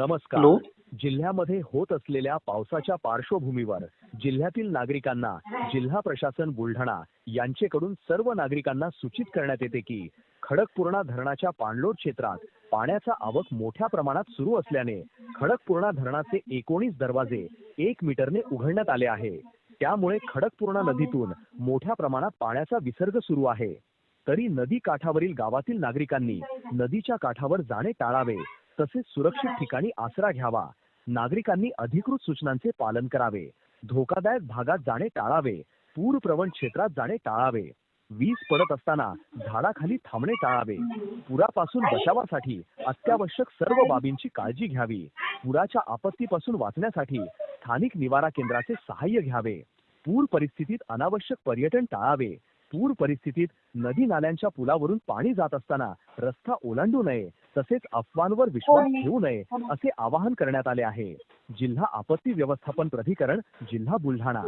नमस्कार. जिल्ह्यामध्ये होत असलेल्या पावसाच्या पार्श्वभूमीवर जिल्ह्यातील नागरिकांना जिल्हा प्रशासन बुलढाणा यांचेकडून सर्व नागरिकांना सूचित करण्यात येते की खडकपूर्णा धरणाच्या पाणलोट क्षेत्रात पाण्याचा आवक मोठ्या प्रमाणात सुरू असल्याने खडकपूर्णा धरणाचे एकोणीस दरवाजे एक मीटरने उघडण्यात आले आहे. त्यामुळे खडकपूर्णा नदीतून मोठ्या प्रमाणात पाण्याचा विसर्ग सुरू आहे. तरी नदी काठावरील गावातील नागरिकांनी नदीच्या काठावर जाणे टाळावे. तसेच सुरक्षित ठिकाणी आसरा घ्यावा. नागरिकांनी अधिकृत सूचनांचे पालन करावे. धोकादायक भागात जाणे टाळावे. पूरप्रवण क्षेत्रात जाणे टाळावे. वीज पडत असताना झाडाखाली थांबणे टाळावे. पुरापासून बचावासाठी अत्यावश्यक सर्व बाबींची काळजी घ्यावी. पुराच्या आपत्तीपासून वाचण्यासाठी स्थानिक निवारा केंद्राचे सहाय्य घ्यावे. पूर परिस्थितीत अनावश्यक पर्यटन टाळावे. पूर परिस्थितीत नदी नाल्यांच्या पुलावरून पाणी जात असताना रस्ता ओलांडू नये तसेच अफवांवर विश्वास ठेवू नये असे आवाहन करण्यात आले आहे. जिल्हा आपत्ती व्यवस्थापन प्राधिकरण जिल्हा बुलढाणा.